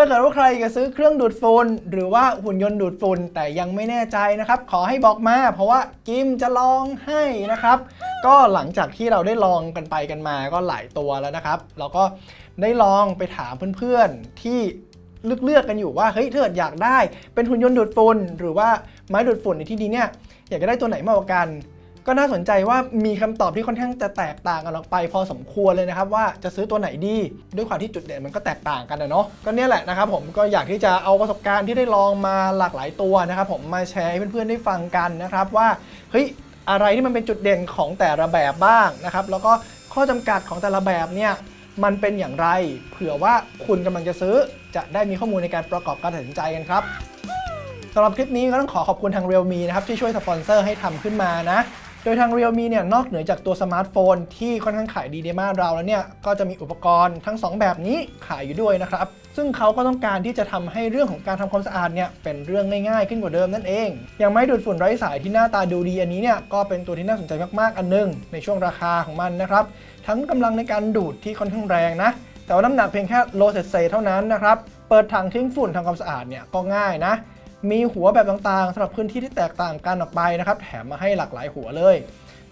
ถ้าเกิดว่าใครจะซื้อเครื่องดูดฝุ่นหรือว่าหุ่นยนต์ดูดฝุ่นแต่ยังไม่แน่ใจนะครับ ขอให้บอกมา เพราะว่ากิมจะลองให้นะครับ ก็หลังจากที่เราได้ลองกันไปกันมาก็หลายตัวแล้วนะครับ เราก็ได้ลองไปถามเพื่อนๆที่เลือกเลือกๆกันอยู่ว่าเฮ้ยถ้าเกิดอยากได้ เป็นหุ่นยนต์ดูดฝุ่นหรือว่าไม้ดูดฝุ่นในที่นี้เนี่ยอยากจะได้ตัวไหนมากกว่ากัน ก็น่าสนใจว่ามีคำตอบที่ค่อนข้างจะแตกต่างกันออกไป พอสมควรเลยนะครับว่าจะซื้อตัวไหนดี ด้วยความที่จุดเด่นมันก็แตกต่างกันนะเนาะก็เนี่ยแหละนะครับผมก็อยากที่จะเอาประสบการณ์ที่ได้ลองมาหลากหลายตัวนะครับผมมาแชร์ให้เพื่อนๆได้ฟังกันนะครับว่าเฮ้ยอะไรที่มันเป็นจุดเด่นของแต่ละแบบบ้างนะครับแล้วก็ข้อจำกัดของแต่ละแบบเนี่ยมันเป็นอย่างไร เผื่อว่าคุณกำลังจะซื้อจะได้มีข้อมูลในการประกอบการตัดสินใจกันครับสำหรับคลิปนี้ก็ต้องขอขอบคุณทาง Realme นะครับที่ช่วยสปอนเซอร์ให้ทำขึ้นมานะ โดยทาง Realme เนี่ยนอกเหนือจากตัวสมาร์ทโฟนที่ค่อนข้างขายดีในบ้านเราแล้วเนี่ย ก็จะมีอุปกรณ์ทั้ง 2 แบบนี้ขายอยู่ด้วยนะครับ ซึ่งเขาก็ต้องการที่จะทำให้เรื่องของการทำความสะอาดเนี่ยเป็นเรื่องง่ายๆ ขึ้นกว่าเดิมนั่นเอง อย่างไม้ดูดฝุ่นไร้สายที่หน้าตาดูดีอันนี้เนี่ยก็เป็นตัวที่น่าสนใจมากๆอันหนึง ในช่วงราคาของมันนะครับทั้งกำลังในการดูดที่ค่อนข้างแรงนะแต่ว่าน้ำหนักเพียงแค่โลเศษๆเท่านั้นนะครับเปิดถังทิ้งฝุ่นทำความสะอาดเนี่ยก็ง่ายนะ มีหัวแบบต่างๆสำหรับพื้นที่ที่แตกต่างกันออกไปนะครับแถมมาให้หลากหลายหัวเลย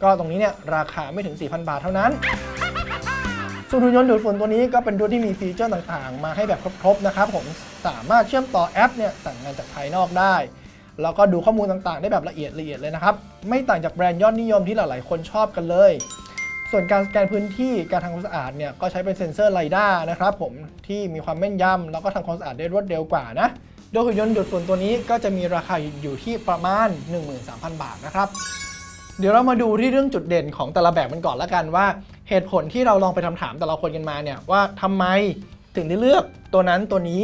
ก็ตรงนี้เนี่ยราคาไม่ถึง 4,000 บาทเท่านั้นส่วนหุ่นยนต์ดูดฝุ่นตัวนี้ก็เป็นตัวที่มีฟีเจอร์ต่างๆ มาให้แบบครบๆนะครับผมสามารถเชื่อมต่อแอปเนี่ยสั่งงานจากภายนอกได้แล้วก็ดูข้อมูลต่างๆ ได้แบบละเอียดละเอียดเลยนะครับ ไม่ต่างจากแบรนด์ยอดนิยมที่หลายๆ คนชอบกันเลย ส่วนการสแกนพื้นที่การทำความสะอาดเนี่ยก็ใช้เป็นเซ็นเซอร์ไลด้านะครับผมที่มีความแม่นยำแล้วก็ทำความสะอาดได้รวดเร็วกว่านะ โดยหุ่นยนต์ดูดฝุ่นตัวนี้ก็จะมีราคาอยู่ที่ประมาณ 13,000 บาทนะครับเดี๋ยวเรามาดูที่เรื่องจุดเด่นของแต่ละแบบมันก่อนละกันว่า เหตุผลที่เราลองไปทำถามแต่ละคนกันมาเนี่ยว่าทำไมถึงได้เลือกตัวนั้นตัวนี้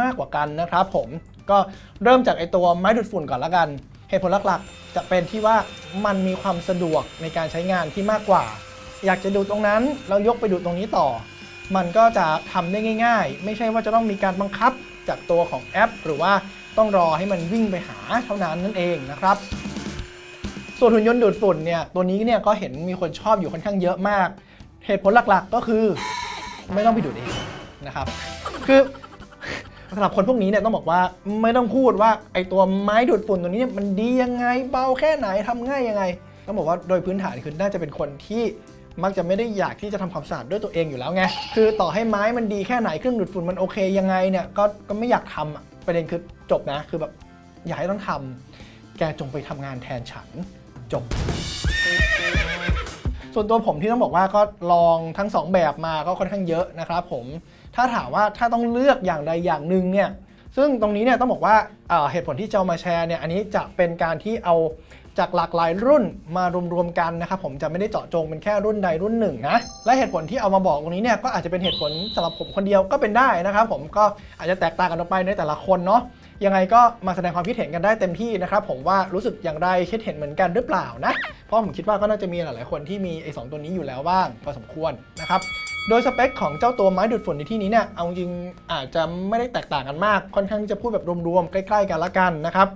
มากกว่ากันนะครับผมก็เริ่มจากไอตัวไม้ดูดฝุ่นก่อนละกัน เหตุผลหลักๆ จะเป็นที่ว่ามันมีความสะดวกในการใช้งานที่มากกว่า อยากจะดูตรงนั้นแล้วยกไปดูตรงนี้ต่อ มันก็จะทำได้ง่าย ๆ ไม่ใช่ว่าจะต้องมีการบังคับ จากตัวของแอป หรือว่าต้องรอให้มันวิ่งไปหาเท่านั้นนั่นเองนะครับ ส่วนหุ่นยนต์ดูดฝุ่นเนี่ยตัวนี้เนี่ยก็เห็นมีคนชอบอยู่ค่อนข้างเยอะมาก เหตุผลหลักๆก็คือไม่ต้องไปดูดเองนะครับ คือสำหรับคนพวกนี้เนี่ยต้องบอกว่าไม่ต้องพูดว่าไอตัวไม้ดูดฝุ่นตัวนี้เนี่ยมันดียังไงเบาแค่ไหนทำง่ายยังไงต้องบอกว่าโดยพื้นฐานคือน่าจะเป็นคนที่ มักจะไม่ได้อยากที่จะทำความสะอาดด้วยตัวเองอยู่แล้วไง คือต่อให้ไม้มันดีแค่ไหนเครื่องดูดฝุ่นมันโอเคยังไงเนี่ยก็ก็ไม่อยากทำอะประเด็นคือจบนะ คือแบบอยากให้ต้องทำแกจงไปทำงานแทนฉันจบ ส่วนตัวผมที่ต้องบอกว่าก็ลองทั้งสองแบบมาก็ค่อนข้างเยอะนะครับผม ถ้าถามว่าถ้าต้องเลือกอย่างใดอย่างหนึ่งเนี่ยซึ่งตรงนี้เนี่ยต้องบอกว่าเอ่อเหตุผลที่จะมาแชร์เนี่ยอันนี้จะเป็นการที่เอา จากหลากหลายรุ่นมารวมๆกันนะครับผมจะไม่ได้เจาะจงเป็นแค่รุ่นใดรุ่นหนึ่งนะและเหตุผลที่เอามาบอกตรงนี้เนี่ยก็อาจจะเป็นเหตุผลสำหรับผมคนเดียวก็เป็นได้นะครับผมก็อาจจะแตกต่างกันออกไปในแต่ละคนเนาะยังไงก็มาแสดงความคิดเห็นกันได้เต็มที่นะครับผมว่ารู้สึกอย่างไรคิดเห็นเหมือนกันหรือเปล่านะ เพราะผมคิดว่าก็น่าจะมีหลายๆคนที่มีไอ้สองตัวนี้อยู่แล้วบ้างพอสมควรนะครับโดยสเปคของเจ้าตัวไม้ดูดฝุ่นในที่นี้เนี่ยเอาจริงอาจจะไม่ได้แตกต่างกันมากค่อนข้างที่จะพูดแบบรวมๆใกล้ ๆ กันละกันนะครับ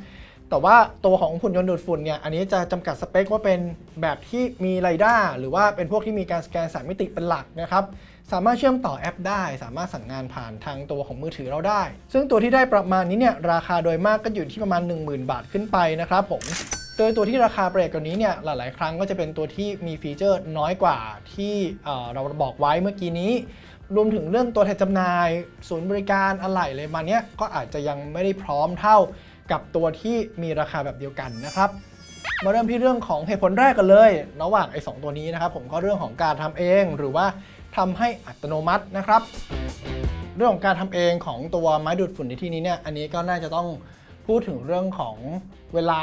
แต่ว่าตัวของหุ่นยนต์ดูดฝุ่นเนี่ยอันนี้จะจำกัดสเปคว่าเป็นแบบที่มีไรด้าหรือว่าเป็นพวกที่มีการสแกนสามมิติเป็นหลักนะครับสามารถเชื่อมต่อแอปได้ สามารถสั่งงานผ่านทางตัวของมือถือเราได้ ซึ่งตัวที่ได้ประมาณนี้เนี่ยราคาโดยมากก็อยู่ที่ประมาณ 10,000 บาทขึ้นไปนะครับผมโดยตัวที่ราคาเบรกกว่านี้เนี่ยหลาย ๆ ครั้งก็จะเป็นตัวที่มีฟีเจอร์น้อยกว่าที่เอ่อเราบอกไว้เมื่อกี้นี้ รวมถึงเรื่องตัวแทนจำหน่าย ศูนย์บริการอะไหล่เลยมาเนี้ยก็อาจจะยังไม่ได้พร้อมเท่า กับตัวที่มีราคาแบบเดียวกันนะครับ มาเริ่มที่เรื่องของเหตุผลแรกกันเลย ระหว่างไอ้สตัวนี้นะครับ ผมก็เรื่องของการทำเองหรือว่าทำให้อัตโนมัตินะครับ เรื่องของการทำเองของตัวไม้ดูดฝุ่นในที่นี้เนี่ยอันนี้ก็น่าจะต้องพูดถึงเรื่องของเวลา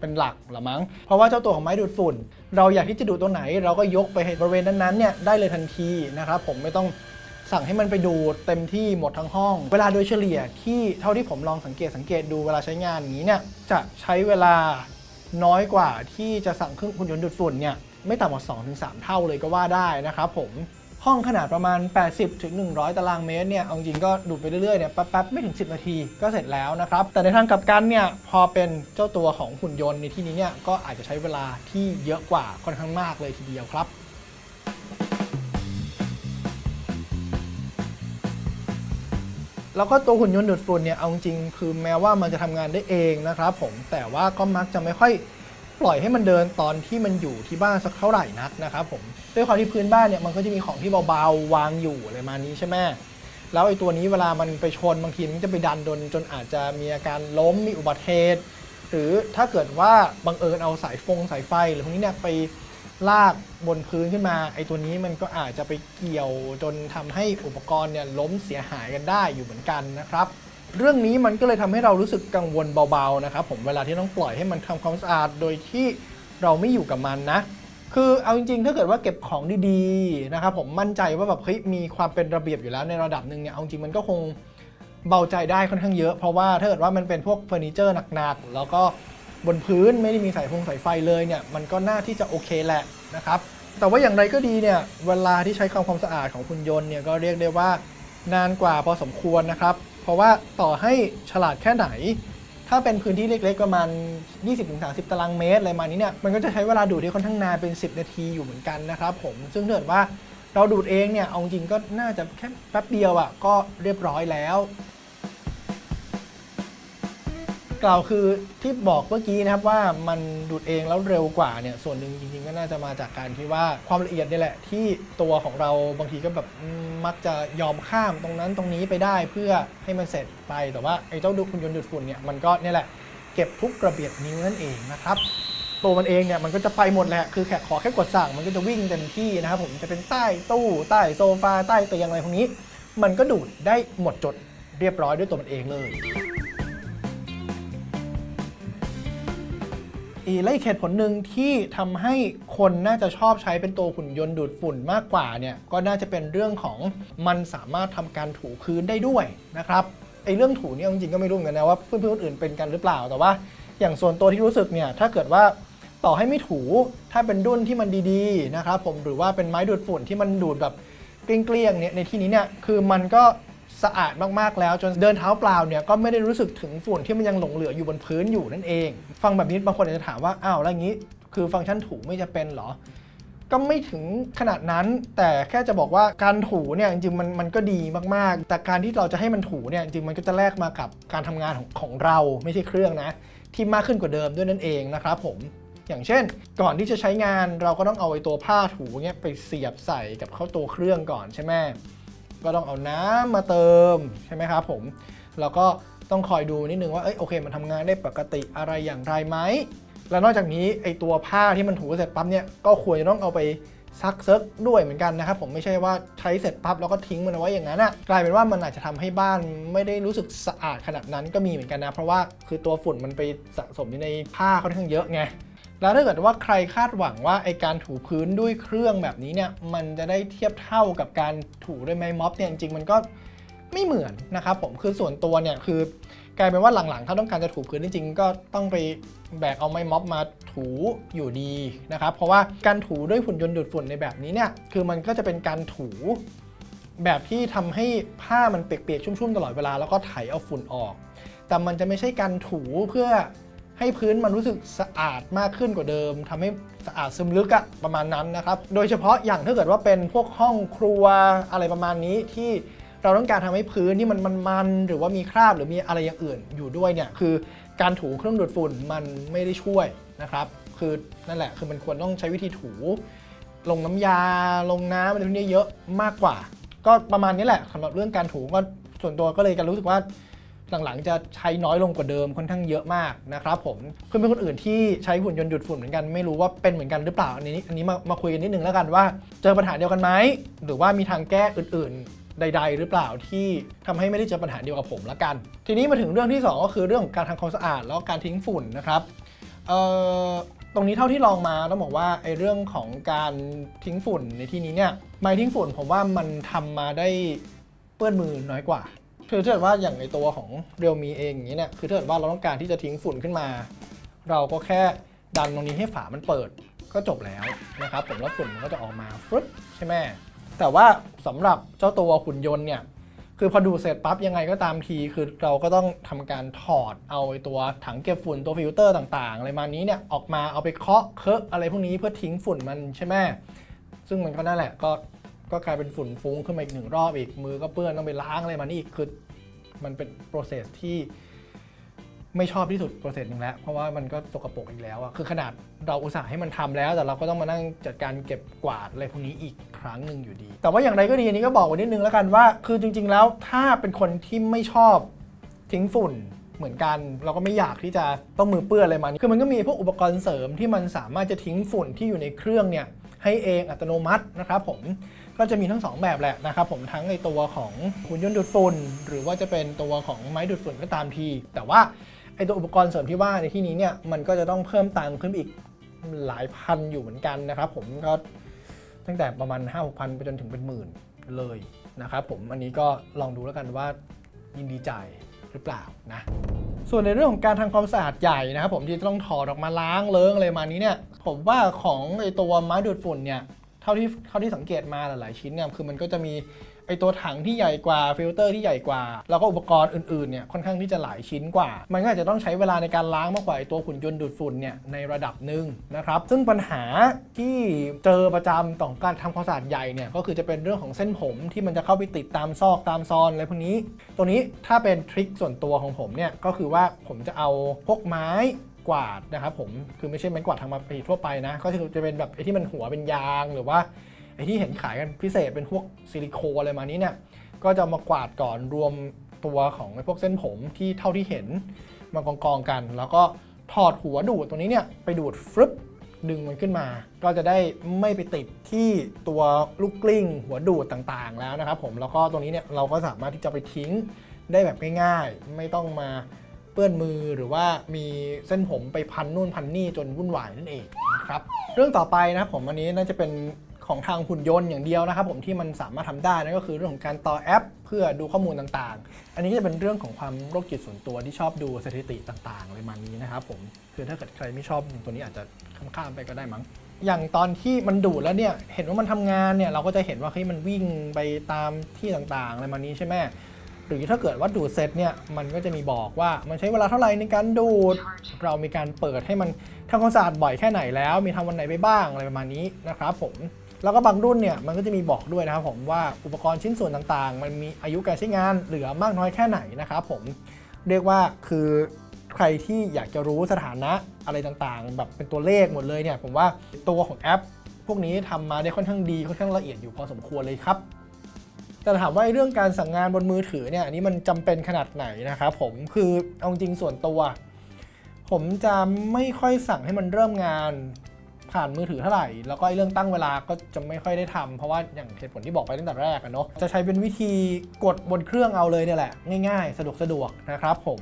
เป็นหลักละมั้ง เพราะว่าเจ้าตัวของไม้ดูดฝุ่น เราอยากที่จะดูดตัวไหน เราก็ยกไปบริเวณนั้นๆเนี่ยได้เลยทันทีนะครับ ผมไม่ต้อง สั่งให้มันไปดูเต็มที่หมดทั้งห้อง เวลาโดยเฉลี่ยที่เท่าที่ผมลองสังเกตสังเกตดูเวลาใช้งานอย่างนี้เนี่ยจะใช้เวลาน้อยกว่าที่จะสั่งเครื่องหุ่นยนต์ดูดฝุ่นเนี่ยไม่ต่ำกว่า2-3 เท่าเลยก็ว่าได้นะครับผมห้องขนาดประมาณ 80ถึง100 ตารางเมตรเนี่ยเอาจริงก็ดูดไปเรื่อยๆเนี่ยแป๊บๆไม่ถึง 10 นาทีก็เสร็จแล้วนะครับ แต่ในทางกลับกันเนี่ยพอเป็นเจ้าตัวของหุ่นยนต์ในที่นี้เนี่ยก็อาจจะใช้เวลาที่เยอะกว่าค่อนข้างมากเลยทีเดียวครับ แล้วก็ตัวหุ่นยนต์ดูดฝุ่นเนี่ยเอาจริงคือแม้ว่ามันจะทำงานได้เองนะครับผมแต่ว่าก็มักจะไม่ค่อยปล่อยให้มันเดินตอนที่มันอยู่ที่บ้านสักเท่าไหร่นักนะครับผมด้วยความที่พื้นบ้านเนี่ยมันก็จะมีของที่เบาๆวางอยู่อะไรมานี้ใช่ไหมแล้วไอ้ตัวนี้เวลามันไปชนบางทีมันจะไปดันโดนจนอาจจะมีอาการล้มมีอุบัติเหตุ หรือถ้าเกิดว่าบังเอิญเอาสายฟงสายไฟหรือพวกนี้เนี่ยไป ลากบนพื้นขึ้นมาไอ้ตัวนี้มันก็อาจจะไปเกี่ยวจนทำให้อุปกรณ์เนี่ยล้มเสียหายกันได้อยู่เหมือนกันนะครับ เรื่องนี้มันก็เลยทำให้เรารู้สึกกังวลเบาๆนะครับผมเวลาที่ต้องปล่อยให้มันทำความสะอาดโดยที่เราไม่อยู่กับมันนะ คือเอาจริงๆ ถ้าเกิดว่าเก็บของดีๆนะครับผมมั่นใจว่าแบบเฮ้ยมีความเป็นระเบียบอยู่แล้วในระดับหนึ่งเนี่ยเอาจริงมันก็คงเบาใจได้ค่อนข้างเยอะ เพราะว่าถ้าเกิดว่ามันเป็นพวกเฟอร์นิเจอร์หนักๆ แล้วก็ บนพื้นไม่ได้มีสายฟงสายไฟเลยเนี่ยมันก็น่าที่จะโอเคแหละนะครับแต่ว่าอย่างไรก็ดีเนี่ยเวลาที่ใช้ความความสะอาดของคุณยนต์เนี่ยก็เรียกได้ว่านานกว่าพอสมควรนะครับ เพราะว่าต่อให้ฉลาดแค่ไหน ถ้าเป็นพื้นที่เล็กๆประมาณ 20-30 ตารางเมตรอะไรมานี้เนี่ยมันก็จะใช้เวลาดูดที่ค่อนข้างนานเป็น 10 นาทีอยู่เหมือนกันนะครับผมซึ่งถ้าเกิดว่าเราดูดเองเนี่ยเอาจริงก็น่าจะแค่แป๊บเดียวอะ่ะก็เรียบร้อยแล้ว กล่าวคือที่บอกเมื่อกี้นะครับว่ามันดูดเองแล้วเร็วกว่าเนี่ยส่วนหนึ่งจริงๆก็น่าจะมาจากการที่ว่าความละเอียดนี่แหละ ที่ตัวของเราบางทีก็แบบมักจะยอมข้ามตรงนั้นตรงนี้ไปได้เพื่อให้มันเสร็จไปแต่ว่าไอ้เจ้าดูดคุณยนต์ดูดฝุ่นเนี่ยมันก็เนี่ยแหละเก็บทุกกระเบียดนิ้วนั่นเองนะครับตัวมันเองเนี่ยมันก็จะไปหมดแหละ คือแค่ขอแค่กดสั่งมันก็จะวิ่งเต็มที่นะครับผมจะเป็นใต้ตู้ใต้โซฟาใต้เตียงอะไรพวกนี้ มันก็ดูดได้หมดจดเรียบร้อยด้วยตัวมันเองเลย อีกและอีกเหตุผลหนึ่งที่ทำให้คนน่าจะชอบใช้เป็นตัวหุ่นยนต์ดูดฝุ่นมากกว่าเนี่ยก็น่าจะเป็นเรื่องของมันสามารถทำการถูพื้นได้ด้วยนะครับไอเรื่องถูเนี่ยจริงๆก็ไม่รู้เหมือนกันนะว่าเพื่อนๆคนอื่นเป็นกันหรือเปล่าแต่ว่า อย่างส่วนตัวที่รู้สึกเนี่ยถ้าเกิดว่าต่อให้ไม่ถูถ้าเป็นดุ้นที่มันดีๆนะครับผมหรือว่าเป็นไม้ดูดฝุ่นที่มันดูดแบบเกลี้ยงๆเนี่ยในที่นี้เนี่ยคือมันก็ สะอาดมากๆแล้ว จนเดินเท้าเปล่าเนี่ยก็ไม่ได้รู้สึกถึงฝุ่นที่มันยังหลงเหลืออยู่บนพื้นอยู่นั่นเอง ฟังแบบนี้บางคนอาจจะถามว่าอ้าวแล้วอย่างนี้คือฟังก์ชันถูไม่จะเป็นเหรอ ก็ไม่ถึงขนาดนั้น แต่แค่จะบอกว่าการถูเนี่ยจริงๆมันมันก็ดีมากๆ แต่การที่เราจะให้มันถูเนี่ยจริงๆมันก็จะแลกมากับการทำงานของของเราไม่ใช่เครื่องนะ ที่มากขึ้นกว่าเดิมด้วยนั่นเองนะครับผมอย่างเช่น ก่อนที่จะใช้งานเราก็ต้องเอาไอ้ตัวผ้าถูเนี่ยไปเสียบใส่กับเข้าตัวเครื่องก่อนใช่ไหม ก็ต้องเอาน้ำมาเติมใช่ไหมครับผมแล้วก็ต้องคอยดูนิดนึงว่าเอ้ยโอเค มันทำงานได้ปกติอะไรอย่างไรไหมแล้วนอกจากนี้ไอตัวผ้าที่มันถูเสร็จปั๊บเนี่ยก็ควรจะต้องเอาไปซักเซิร์กด้วยเหมือนกันนะครับผมไม่ใช่ว่าใช้เสร็จปั๊บแล้วก็ทิ้งมันเอาไว้อย่างนั้นอะกลายเป็นว่ามันอาจจะทำให้บ้านไม่ได้รู้สึกสะอาดขนาดนั้นก็มีเหมือนกันนะ เพราะว่าคือตัวฝุ่นมันไปสะสมอยู่ในผ้าค่อนข้างเยอะไง แล้วถ้าเกิดว่าใครคาดหวังว่าไอการถูพื้นด้วยเครื่องแบบนี้เนี่ยมันจะได้เทียบเท่ากับการถูด้วยไม้ม็อบเนี่ยจริงๆมันก็ไม่เหมือนนะครับผมคือส่วนตัวเนี่ยคือกลายเป็นว่าหลังๆ ถ้าต้องการจะถูพื้นจริงๆ ก็ต้องไปแบกเอาไม้ม็อบมาถูอยู่ดีนะครับ เพราะว่าการถูด้วยหุ่นยนต์ดูดฝุ่นในแบบนี้เนี่ย คือมันก็จะเป็นการถูแบบที่ทำให้ผ้ามันเปียกๆ ชุ่มๆ ตลอดเวลา แล้วก็ไถเอาฝุ่นออก แต่มันจะไม่ใช่การถูเพื่อ ให้พื้นมันรู้สึกสะอาดมากขึ้นกว่าเดิมทำให้สะอาดซึมลึกอะประมาณนั้นนะครับ โดยเฉพาะอย่างถ้าเกิดว่าเป็นพวกห้องครัวอะไรประมาณนี้ที่เราต้องการทำให้พื้นที่มันมันหรือว่ามีคราบหรือมีอะไรอย่างอื่นอยู่ด้วยเนี่ยคือการถูเครื่องดูดฝุ่นมันไม่ได้ช่วยนะครับคือนั่นแหละคือมันควรต้องใช้วิธีถู ลงน้ำยาลงน้ำอะไรพวกนี้เยอะมากกว่า ก็ประมาณนี้แหละสำหรับเรื่องการถูก็ส่วนตัวก็เลยกันรู้สึกว่า หลังๆ จะใช้น้อยลงกว่าเดิมค่อนข้างเยอะมากนะครับผมเพื่อนๆคนอื่นที่ใช้หุ่นยนต์ดูดฝุ่นเหมือนกันไม่รู้ว่าเป็นเหมือนกันหรือเปล่าอันนี้อันนี้มามาคุยกันนิดนึงแล้วกันว่า เจอปัญหาเดียวกันไหมหรือว่ามีทางแก้อื่นๆใด ๆ หรือเปล่าที่ทำให้ไม่ได้เจอปัญหาเดียวกับผมละกัน ทีนี้มาถึงเรื่องที่สองก็คือเรื่องของการทำความสะอาดแล้วการทิ้งฝุ่นนะครับเอ่อตรงนี้เท่าที่ลองมาต้องบอกว่าไอ้เรื่องของการทิ้งฝุ่นในที่นี้เนี่ยไม้ทิ้งฝุ่นผมว่ามันทำมาได้เปื้อนมือน้อยกว่า คือถ้าเกิดว่าอย่างในตัวของเรียวมีเองอย่างนี้เนี่ยคือถ้าเกิดว่าเราต้องการที่จะทิ้งฝุ่นขึ้นมา เราก็แค่ดันตรงนี้ให้ฝามันเปิดก็จบแล้วนะครับผมแล้วฝุ่นมันก็จะออกมาฟรุตใช่ไหมแต่ว่าสำหรับเจ้าตัวหุ่นยนต์เนี่ยคือพอดูเสร็จปั๊บยังไงก็ตามทีคือเราก็ต้องทำการถอดเอาไอ้ตัวถังเก็บฝุ่นตัวฟิลเตอร์ต่างๆอะไรมานี้เนี่ยออกมาเอาไปเคาะเคอะอะไรพวกนี้เพื่อทิ้งฝุ่นมันใช่ไหมซึ่งมันก็นั่นแหละก็ ก็กลายเป็นฝุ่นฟุ้งขึ้นมาอีกหนึ่งรอบอีกมือก็เปื้อนต้องไปล้างอะไรมานี่อีกคือมันเป็น process ที่ไม่ชอบที่สุด process หนึ่งแล้ว เพราะว่ามันก็สกปรกอีกแล้วอะคือขนาดเราอุตส่าห์ให้มันทำแล้ว แต่เราก็ต้องมานั่งจัดการเก็บกวาดอะไรพวกนี้อีกครั้งหนึ่งอยู่ดี แต่ว่าอย่างไรก็ดีอันนี้ก็บอกไว้นิดนึงแล้วกันว่า คือจริง ๆ แล้วถ้าเป็นคนที่ไม่ชอบทิ้งฝุ่นเหมือนกันเราก็ไม่อยากที่จะต้องมือเปื้อนอะไรมันคือมันก็มีพวกอุปกรณ์เสริมที่มันสามารถจะทิ้งฝุ่นที่อยู่ในเครื่องเนี่ย ให้เองอัตโนมัตินะครับผมก็จะมีทั้งสองแบบแหละนะครับผมทั้งในตัวของหุ่นยนต์ดูดฝุ่นหรือว่าจะเป็นตัวของไม้ดูดฝุ่นก็ตามที แต่ว่าไอตัวอุปกรณ์เสริมที่ว่าในที่นี้เนี่ยมันก็จะต้องเพิ่มตังค์ขึ้นอีกหลายพันอยู่เหมือนกันนะครับผมก็ตั้งแต่ประมาณ 5 6พันไปจนถึงเป็นหมื่นเลยนะครับผมอันนี้ก็ลองดูแล้วกันว่ายินดีจ่ายหรือเปล่านะ ส่วนในเรื่องของการทำความสะอาดใหญ่นะครับผมที่ต้องถอดออกมาล้างเลิ้งอะไรมานี้เนี่ยผมว่าของไอตัวไม้ดูดฝุ่นเนี่ยเท่าที่เท่าที่สังเกตมาหลายๆชิ้นเนี่ยคือมันก็จะมี ไอตัวถังที่ใหญ่กว่าฟิลเตอร์ที่ใหญ่กว่า แล้วก็อุปกรณ์อื่นๆเนี่ยค่อนข้างที่จะหลายชิ้นกว่า มันก็อาจจะต้องใช้เวลาในการล้างมากกว่าไอตัวหุ่นยนต์ดูดฝุ่นเนี่ยในระดับหนึ่งนะครับซึ่งปัญหาที่เจอประจำต่อการทำความสะอาดใหญ่เนี่ยก็คือจะเป็นเรื่องของเส้นผมที่มันจะเข้าไปติดตามซอกตามซอนอะไรพวกนี้ ตัวนี้ถ้าเป็นทริคส่วนตัวของผมเนี่ยก็คือว่าผมจะเอาพวกไม้กวาดนะครับผมคือไม่ใช่ไม้กวาดทางมาปีทั่วไปนะ ก็จะเป็นแบบไอ้ที่มันหัวเป็นยางหรือว่า ไอ้ที่เห็นขายกันพิเศษเป็นพวกซิลิโคนอะไรมานี้เนี่ย ก็จะมากวาดก่อนรวมตัวของไอ้พวกเส้นผมที่เท่าที่เห็นมากองกองกัน แล้วก็ถอดหัวดูดตัวนี้เนี่ยไปดูดฟึบดึงมันขึ้นมา ก็จะได้ไม่ไปติดที่ตัวลูกกลิ้ง หัวดูดต่างๆ แล้วนะครับผมแล้วก็ตรงนี้เนี่ยเราก็สามารถที่จะไปทิ้งได้แบบง่ายๆ ไม่ต้องมาเปื้อนมือหรือว่ามีเส้นผมไปพันนู่นพันนี่จนวุ่นวายนั่นเองนะครับ เรื่องต่อไปนะครับผมอันนี้น่าจะเป็น ของทางหุ่นยนต์อย่างเดียวนะครับผมที่มันสามารถทำได้นั่นก็คือเรื่องของการต่อแอป เพื่อดูข้อมูลต่างๆ อันนี้จะเป็นเรื่องของความโรคจิตส่วนตัวที่ชอบดูสถิติต่างๆอะไรมานี้นะครับผมคือถ้าเกิดใครไม่ชอบตัวนี้อาจจะข้ามๆไปก็ได้มั้งอย่างตอนที่มันดูดแล้วเนี่ยเห็นว่ามันทำงานเนี่ยเราก็จะเห็นว่าเฮ้ยมันวิ่งไปตามที่ต่างๆอะไรมานี้ใช่ไหมหรือถ้าเกิดว่าดูดเสร็จเนี่ยมันก็จะมีบอกว่ามันใช้เวลาเท่าไหร่ในการดูด เรามีการเปิดให้มันทำความสะอาดบ่อยแค่ไหนแล้ว มีทำวันไหนไปบ้างอะไรประมาณนี้นะครับผม แล้วก็บางรุ่นเนี่ยมันก็จะมีบอกด้วยนะครับผมว่าอุปกรณ์ชิ้นส่วนต่างๆ มันมีอายุการใช้งานเหลือมากน้อยแค่ไหนนะครับผมเรียกว่าคือใครที่อยากจะรู้สถานะอะไรต่างๆ แบบเป็นตัวเลขหมดเลยเนี่ยผมว่าตัวของแอป พวกนี้ทำมาได้ค่อนข้างดีค่อนข้างละเอียดอยู่พอสมควรเลยครับ แต่ถามว่าเรื่องการสั่งงานบนมือถือเนี่ยอันนี้มันจำเป็นขนาดไหนนะครับผมคือเอาจริงส่วนตัว ผมจะไม่ค่อยสั่งให้มันเริ่มงาน ผ่านมือถือเท่าไหร่ แล้วก็ไอ้เรื่องตั้งเวลาก็จะไม่ค่อยได้ทำเพราะว่าอย่างเหตุผลที่บอกไปตั้งแต่แรกอะเนาะจะใช้เป็นวิธีกดบนเครื่องเอาเลยเนี่ยแหละ ง่ายๆ สะดวกสะดวกนะครับผม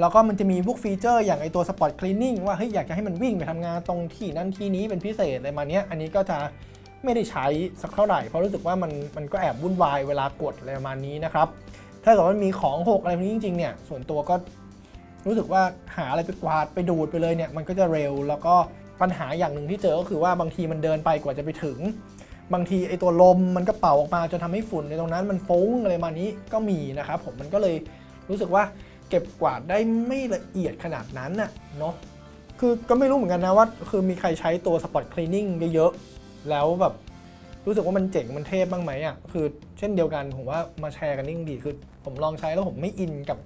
แล้วก็มันจะมีพวกฟีเจอร์อย่างไอตัว Spot Cleaning ว่าเฮ้ยอยากจะให้มันวิ่งไปทำงานตรงที่นั่นที่นี้เป็นพิเศษอะไรมาเนี้ยอันนี้ก็จะไม่ได้ใช้สักเท่าไหร่ เพราะรู้สึกว่ามันมันก็แอบวุ่นวายเวลากดอะไรประมาณนี้นะครับ ถ้าเกิดมันมีของหกอะไรพวกนี้จริงๆเนี่ยส่วนตัวก็รู้สึกว่าหาอะไรไปกวาดไปดูดไปเลยเนี่ยมันก็จะเร็วแล้วก็ ปัญหาอย่างหนึ่งที่เจอก็คือว่าบางทีมันเดินไปกว่าจะไปถึง บางทีไอตัวลมมันก็เป่าออกมาจนทำให้ฝุ่นในตรงนั้นมันฟุ้งอะไรมานี้ก็มีนะครับผมมันก็เลยรู้สึกว่าเก็บกวาดได้ไม่ละเอียดขนาดนั้นน่ะเนาะคือก็ไม่รู้เหมือนกันนะว่า คือมีใครใช้ตัว Spot Cleaning เยอะๆ แล้วแบบรู้สึกว่ามันเจ๋งมันเทพบ้างไหมอะคือเช่นเดียวกันผมว่ามาแชร์กันยิ่งดีคือ ผมลองใช้แล้วผมไม่อินกับ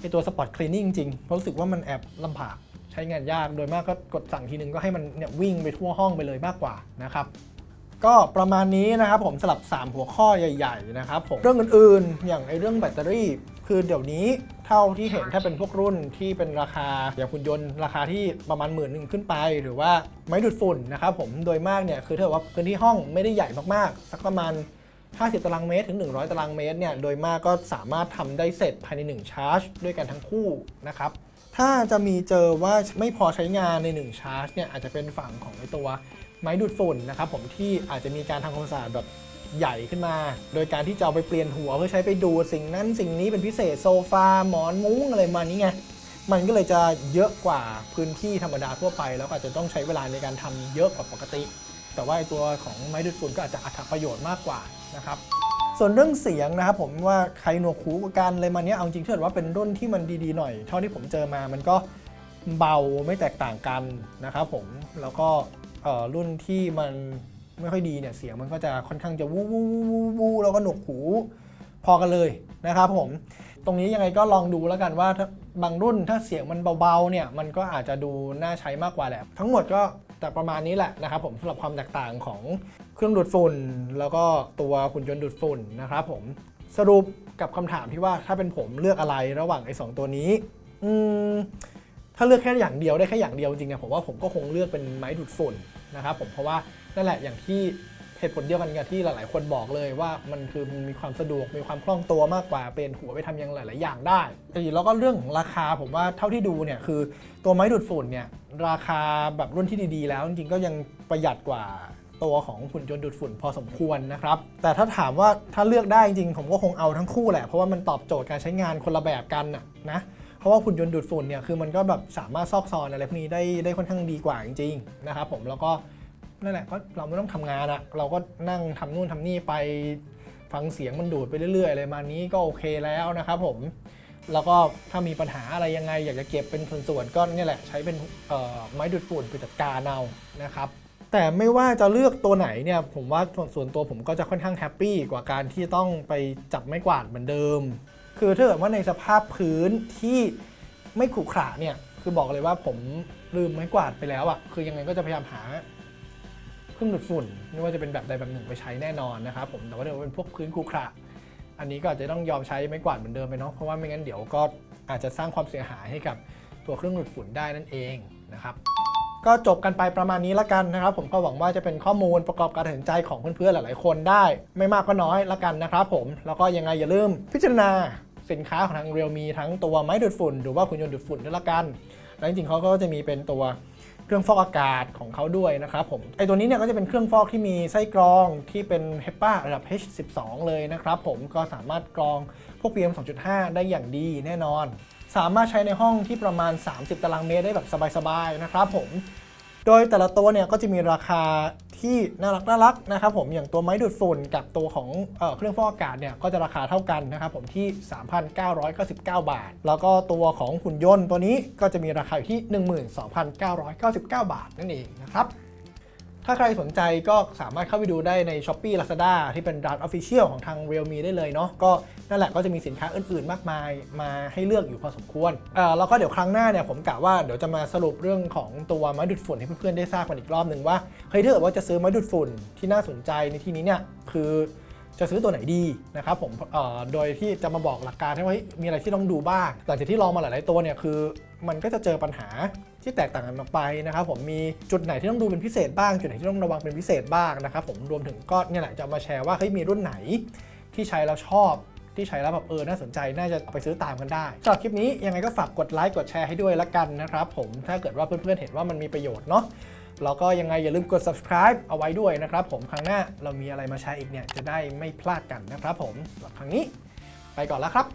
ไอตัว Spot Cleaning จริงเพราะรู้สึกว่ามันแอบลำบาก ใช้งานยากโดยมากก็กดสั่งทีนึงก็ให้มันเนี่ยวิ่งไปทั่วห้องไปเลยมากกว่านะครับก็ประมาณนี้นะครับผมสลับ 3 หัวข้อใหญ่ ๆ นะครับผมเรื่องอื่นๆ อย่างไอเรื่องแบตเตอรี่ คือเดี๋ยวนี้เท่าที่เห็นถ้าเป็นพวกรุ่นที่เป็นราคาอย่างหุ่นยนต์ราคาที่ประมาณหมื่นหนึ่งขึ้นไป หรือว่าไม้ดูดฝุ่นนะครับผมโดยมากเนี่ยคือถ้าว่าพื้นที่ห้องไม่ได้ใหญ่มากๆ สักประมาณ 50 ตารางเมตรถึง 100 ตารางเมตรเนี่ยโดยมากก็สามารถทำได้เสร็จภายใน 1 ชาร์จ ด้วยกันทั้งคู่นะครับ ถ้าจะมีเจอว่าไม่พอใช้งานใน 1 ชาร์จเนี่ยอาจจะเป็นฝั่งของไอตัวไม้ดูดฝุ่นนะครับผมที่อาจจะมีการทำความสะอาดแบบใหญ่ขึ้นมา โดยการที่จะเอาไปเปลี่ยนหัวเพื่อใช้ไปดูดสิ่งนั้นสิ่งนี้เป็นพิเศษโซฟาหมอนมุ้งอะไรมานี้ไงมันก็เลยจะเยอะกว่าพื้นที่ธรรมดาทั่วไป แล้วก็อาจจะต้องใช้เวลาในการทำเยอะกว่าปกติ แต่ว่าตัวของไม้ดูดฝุ่นก็อาจจะอัตประโยชน์มากกว่านะครับ ส่วนเรื่องเสียงนะครับผมว่าใครหนวกหูกว่ากันอะไรมาเนี้ยเอาจริงๆถ้าเกิดว่าเป็นรุ่นที่มันดีๆหน่อย เท่าที่ผมเจอมามันก็เบาไม่แตกต่างกันนะครับผมแล้วก็รุ่นที่มันไม่ค่อยดีเนี่ยเสียงมันก็จะค่อนข้างจะวู้วู้วู้วู้วู้แล้วก็หนวกหูพอกันเลยนะครับผมตรงนี้ยังไงก็ลองดูแล้วกันว่าถ้าบางรุ่นถ้าเสียงมันเบาๆเนี่ยมันก็อาจจะดูน่าใช้มากกว่าแหละทั้งหมดก็แต่ประมาณนี้แหละนะครับผมสำหรับความแตกต่างของ เครื่องดูดฝุ่น แล้วก็ตัวหุ่นยนต์ดูดฝุ่นนะครับผมสรุปกับคำถามที่ว่าถ้าเป็นผมเลือกอะไรระหว่างไอ้สองตัวนี้ อืมถ้าเลือกแค่อย่างเดียวได้แค่อย่างเดียวจริงๆเนี่ยผมว่าผมก็คงเลือกเป็นไม้ดูดฝุ่นนะครับผมเพราะว่านั่นแหละอย่างที่เหตุผลเดียวกันกับที่หลาย ๆ คนบอกเลยว่ามันคือมีความสะดวกมีความคล่องตัวมากกว่าเป็นหัวไปทำอย่างหลาย ๆ อย่างได้แล้วก็เรื่องของราคาผมว่าเท่าที่ดูเนี่ยคือตัวไม้ดูดฝุ่นเนี่ยราคาแบบรุ่นที่ดี ๆ แล้วจริงๆก็ยังประหยัดกว่า ตัวของหุ่นยนต์ดูดฝุ่นพอสมควรนะครับ แต่ถ้าถามว่าถ้าเลือกได้จริงผมก็คงเอาทั้งคู่แหละ เพราะว่ามันตอบโจทย์การใช้งานคนละแบบกันน่ะนะเพราะว่าหุ่นยนต์ดูดฝุ่นเนี่ยคือมันก็แบบสามารถซอกซอนอะไรพวกนี้ได้ได้ค่อนข้างดีกว่าจริงๆนะครับผมแล้วก็นั่นแหละก็เราไม่ต้องทำงานอะเราก็นั่งทำนู่นทำนี่ไปฟังเสียงมันดูดไปเรื่อยๆอะไรมานี้ก็โอเคแล้วนะครับผมแล้วก็ถ้ามีปัญหาอะไรยังไง อยากจะเก็บเป็นส่วนๆก็นี่แหละใช้เป็นไม้ดูดฝุ่นไปจัดการเอานะครับ แต่ไม่ว่าจะเลือกตัวไหนเนี่ยผมว่าส่วนตัวผมก็จะค่อนข้างแฮปปี้กว่าการที่ต้องไปจับไม้กวาดเหมือนเดิม คือถ้าเกิดว่าในสภาพพื้นที่ไม่ขรุขระเนี่ยคือบอกเลยว่าผมลืมไม้กวาดไปแล้วอะคือยังไงก็จะพยายามหาเครื่องดูดฝุ่นไม่ว่าจะเป็นแบบใดแบบหนึ่งไปใช้แน่นอนนะครับผมแต่ว่าเดี๋ยวเป็นพวกพื้นครุขระอันนี้ก็อาจจะต้องยอมใช้ไม้กวาดเหมือนเดิมไปเนาะเพราะว่าไม่งั้นเดี๋ยวก็อาจจะสร้างความเสียหายให้กับตัวเครื่องดูดฝุ่นได้นั่นเองนะครับ ก็จบกันไปประมาณนี้ละกันนะครับ ผมก็หวังว่าจะเป็นข้อมูลประกอบการตัดสินใจของเพื่อนๆหลายๆ คนได้ ไม่มากก็น้อยละกันนะครับผมแล้วก็ยังไงอย่าลืมพิจารณาสินค้าของทางเรียลมีทั้งตัวไม้ดูดฝุ่น หรือว่าหุ่นยนต์ดูดฝุ่นด้วยละกันแล้วจริงๆเขาก็จะมีเป็นตัวเครื่องฟอกอากาศของเขาด้วยนะครับผมไอตัวนี้เนี่ยก็จะเป็นเครื่องฟอกที่มีไส้กรองที่เป็น HEPA ระดับ H12 เลยนะครับผมก็สามารถกรองพวก PM 2.5 ได้อย่างดีแน่นอน สามารถใช้ในห้องที่ประมาณ 30 ตารางเมตรได้แบบสบายๆนะครับผมโดยแต่ละตัวเนี่ยก็จะมีราคาที่น่ารักน่ารักนะครับผมอย่างตัวไม้ดูดฝุ่นกับตัวของเออเครื่องฟอกอากาศเนี่ยก็จะราคาเท่ากันนะครับผมที่ 3,999 บาท แล้วก็ตัวของหุ่นยนต์ตัวนี้ก็จะมีราคาอยู่ที่ 12,999 บาทนั่นเองนะครับ ถ้าใครสนใจก็สามารถเข้าไปดูได้ใน s h อ p e e Lazada ที่เป็นร้าน Official ของทาง Realme ได้เลยเนาะก็นั่นแหละก็จะมีสินค้าอื่นๆ มากมายมาให้เลือกอยู่พอสมควรเอ่อแล้วก็เดี๋ยวครั้งหน้าเนี่ยผมกะว่าเดี๋ยวจะมาสรุปเรื่องของตัวไม้ดูดฝุ่นให้เพื่อนๆได้ทราบกันอีกรอบหนึ่งว่าเฮ้ยถ้าเกิดว่าจะซื้อไม้ดูดฝุ่นที่น่าสนใจในที่นี้เนี่ยคือจะซื้อตัวไหนดีนะครับผมโดยที่จะมาบอกหลักการให้ว่ามีอะไรที่ต้องดูบ้างหลังจากที่ลองมาหลาย ๆ ตัวเนี่ยคือ มันก็จะเจอปัญหาที่แตกต่างกันออกไปนะครับผมมีจุดไหนที่ต้องดูเป็นพิเศษบ้าง จุดไหนที่ต้องระวังเป็นพิเศษบ้างนะครับผมรวมถึงก็เนี่ยแหละจะเอามาแชร์ว่าเฮ้ยมีรุ่นไหนที่ใช้แล้วชอบที่ใช้แล้วแบบเออน่าสนใจน่าจะไปซื้อตามกันได้สำหรับคลิปนี้ยังไงก็ฝากกดไลค์กดแชร์ให้ด้วยละกันนะครับผมถ้าเกิดว่าเพื่อนๆเห็นว่ามันมีประโยชน์เนาะแล้วก็ยังไงอย่าลืมกด subscribe เอาไว้ด้วยนะครับผมครั้งหน้าเรามีอะไรมาแชร์อีกเนี่ยจะได้ไม่พลาดกันนะครับผมสำหรับครั้งนี้ ไปก่อนแล้วครับ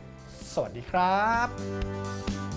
สวัสดีครับ